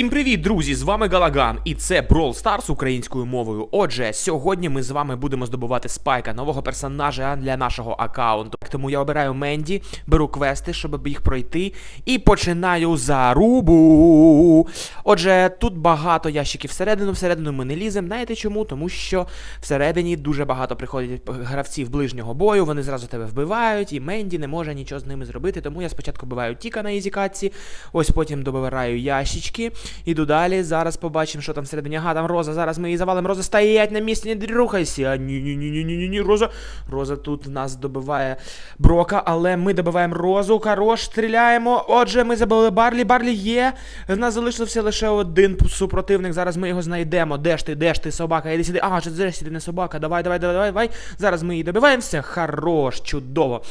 Всім привіт, друзі! З вами Галаган, і це Brawl Stars українською мовою. Отже, сьогодні ми з вами будемо здобувати спайка, нового персонажа для нашого аккаунту. Тому я обираю Менді, беру квести, щоб їх пройти, і починаю зарубу. Отже, тут багато ящиків всередину. Всередину ми не ліземо. Знаєте чому? Тому що всередині дуже багато приходять гравців ближнього бою. Вони зразу тебе вбивають, і Менді не може нічого з ними зробити. Тому я спочатку вбиваю Тіка на ізікатці, ось потім добираю ящички. Іду далі. Зараз побачимо, що там всередині. Ага, там Роза. Зараз ми її завалимо. Роза стоять на місці, не рухайся. Ні, ні, ні, ні, ні, ні, ні, Роза. Роза тут нас добиває Брока, але ми добиваємо Розу. Хорош, стріляємо. Отже, ми забили Барлі. Барлі є. В нас залишився лише один супротивник. Зараз ми його знайдемо. Де ж ти, де ж ти, собака? Іди сюди. А, що це ти не собака. Давай, давай, давай, давай, давай. Зараз ми її добиваємося. Хорош, чудово.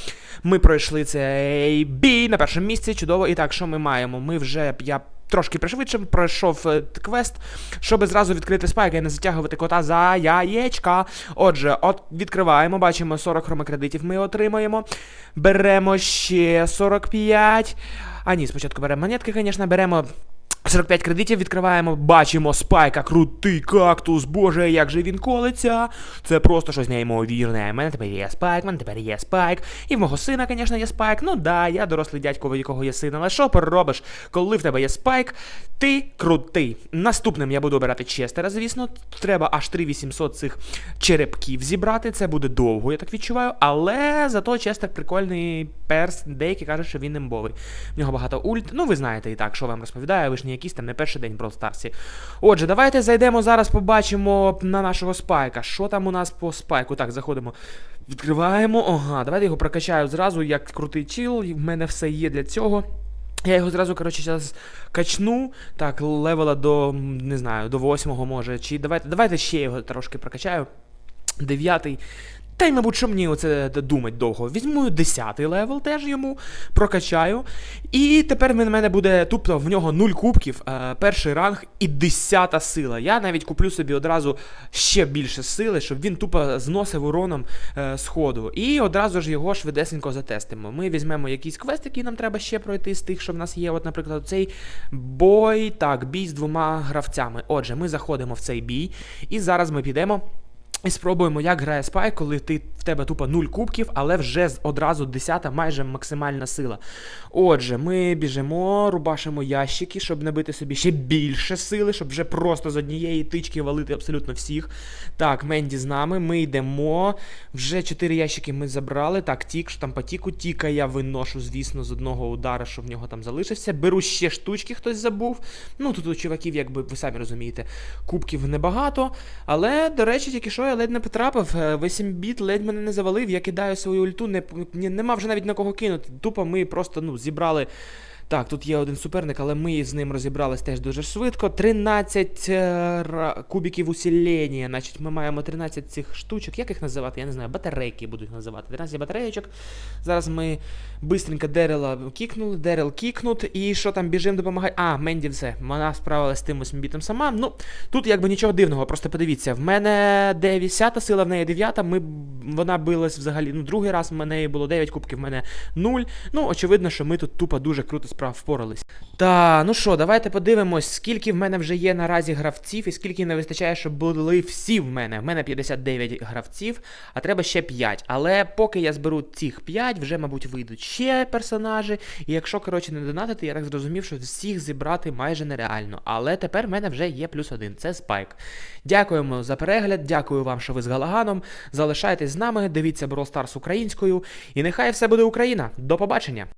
Ми пройшли цей бій на першому місці. Чудово. І так, що ми маємо? Ми вже я. Трошки пришвидше пройшов е, квест, щоб зразу відкрити спайк і не затягувати кота за яєчка. Отже, от відкриваємо, бачимо 40 хромокредитів ми отримаємо. Беремо ще 45. А ні, спочатку беремо монетки, звісно, беремо. 45 кредитів відкриваємо, бачимо спайка, крутий кактус, боже, як же він колиться. Це просто щось неймовірне. У мене тепер є спайк, у мене тепер є спайк. І в мого сина, звісно, є спайк. Ну да, я дорослий дядько, в якого є син, але що поробиш? Коли в тебе є спайк, ти крутий. Наступним я буду обирати Честера, звісно. Треба аж 3800 цих черепків зібрати. Це буде довго, я так відчуваю. Але зато Честер прикольний перс. Деякі кажуть, що він імбовий. В нього багато ульт. Ну, ви знаєте і так, що вам розповідаю, ви ж не якийсь там не перший день в Brawl Старсі. Отже, давайте зайдемо зараз, побачимо на нашого спайка. Що там у нас по спайку? Так, заходимо. Відкриваємо. Ага, давайте його прокачаю зразу, як крутий чіл. В мене все є для цього. Я його зразу, коротше, зараз качну. Так, левела до, не знаю, до восьмого може. Чи давайте, давайте ще його трошки прокачаю. Дев'ятий. Та й, мабуть, що мені оце думать довго. Візьму 10 левел теж йому, прокачаю. І тепер в мене буде тупо в нього 0 кубків, е, перший ранг і 10 сила. Я навіть куплю собі одразу ще більше сили, щоб він тупо зносив уроном е, сходу. І одразу ж його швидесенько затестимо. Ми візьмемо якийсь квест, який нам треба ще пройти з тих, що в нас є. От, наприклад, цей бой, так, бій з двома гравцями. Отже, ми заходимо в цей бій, і зараз ми підемо. І спробуємо, як грає спай, коли ти тебе тупо 0 кубків, але вже одразу 10 майже максимальна сила. Отже, ми біжимо, рубашимо ящики, щоб набити собі ще більше сили, щоб вже просто з однієї тички валити абсолютно всіх. Так, Менді з нами, ми йдемо. Вже 4 ящики ми забрали. Так, тік, там по. Тіка я виношу, звісно, з одного удара, що в нього там залишився. Беру ще штучки, хтось забув. Ну, тут у чуваків, якби ви самі розумієте, кубків небагато. Але, до речі, тільки що я ледь не потрапив. Е, 8 біт ледь мене не завалив. Я кидаю свою ульту, не, нема вже навіть на кого кинути. Тупо ми просто ну, зібрали. Так, тут є один суперник, але ми з ним розібрались теж дуже швидко. 13 е, кубиків усілення. Значить, ми маємо 13 цих штучок. Як їх називати? Я не знаю, батарейки будуть називати. 13 батарейочок. Зараз ми бистренько Дерела кікнули, Дерел кікнут. І що там біжим допомагає? А, Менді все. Вона справилась з тим 8 бітом сама. Ну, тут якби нічого дивного, просто подивіться. В мене 10 сила, в неї 9. Ми, вона билась взагалі. Ну, другий раз в мене було 9 кубків, в мене 0. Ну, очевидно, що ми тут тупо дуже круто справ впорались. Та, ну що, давайте подивимось, скільки в мене вже є наразі гравців, і скільки не вистачає, щоб були всі в мене. В мене 59 гравців, а треба ще 5. Але поки я зберу цих 5, вже, мабуть, вийдуть ще персонажі. І якщо, коротше, не донатити, я так зрозумів, що всіх зібрати майже нереально. Але тепер в мене вже є плюс один. Це спайк. Дякуємо за перегляд, дякую вам, що ви з Галаганом. Залишайтесь з нами, дивіться Brawl українською. І нехай все буде Україна. До побачення!